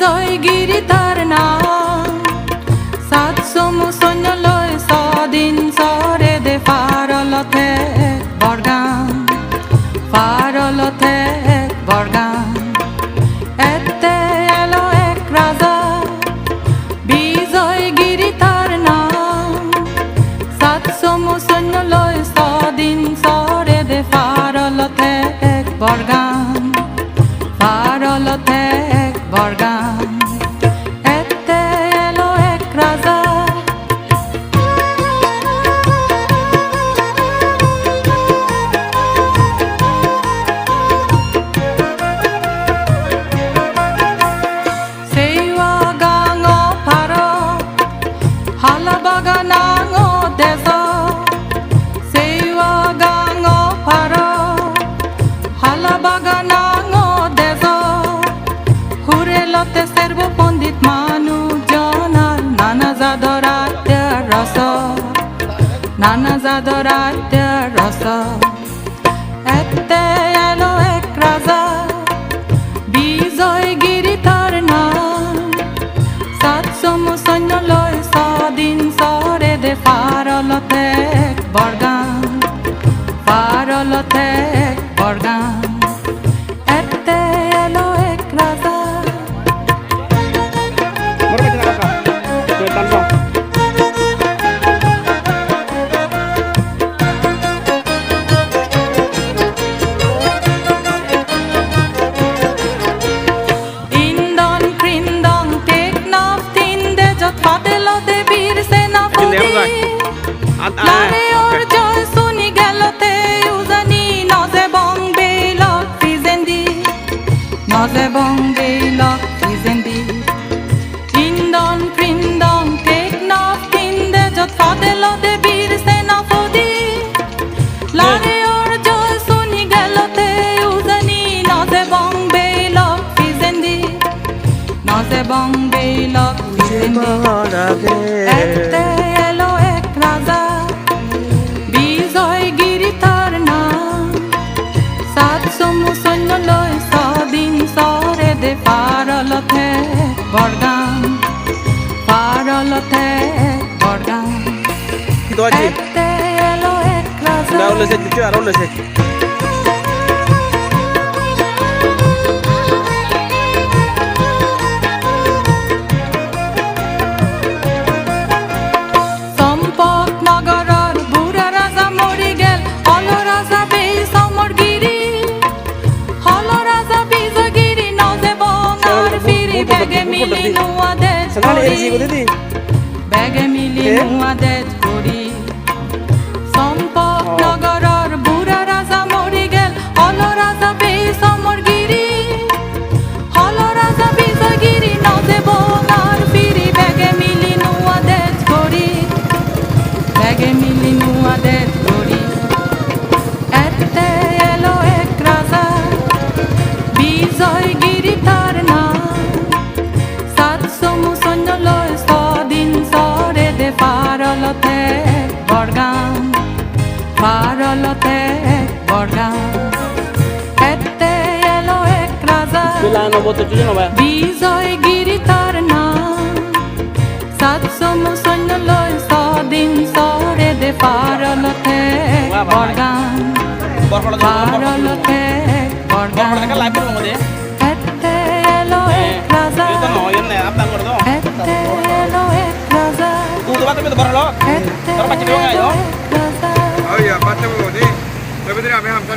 রাজা বিজয়গিরি তার নাম। নানা জাদরাত্য রস এতে এলো এক রাজা ফারলতে বরগাম এতে এলো এক রাজা। Moro ka ka. Tuh tanso. ইন্দন কৃন্দন Teknaf তিনদে যত পাতেলতে বীর নজে বঙ্গে লক ফিজেন্দি ইন্দন কৃন্দন টেকনাফ তিনদে যত পাতেলতে বীর সেনাপতি। লারে ওর জয় শুনি গেলতে উজানি নজে বঙ্গে লক ফিজেন্দি নজে বঙ্গে লক ফিজেন্দি এতে এলো বরগাম পারলতে aja. এতে এলো এক রাজা Udah udah set cucu, udah Uma delas. পারলতে বরগাম এতে এলো এক no ba. বিজয়গিরি তার নাম সাতশো সৈন্য লয় সদিন সরে দে kalau kan live dulu mau deh. এতে এলো এক to? এতে এলো এক lo. এতে এলো. এক রাজা aparte huevonín. Después tirame, vamos a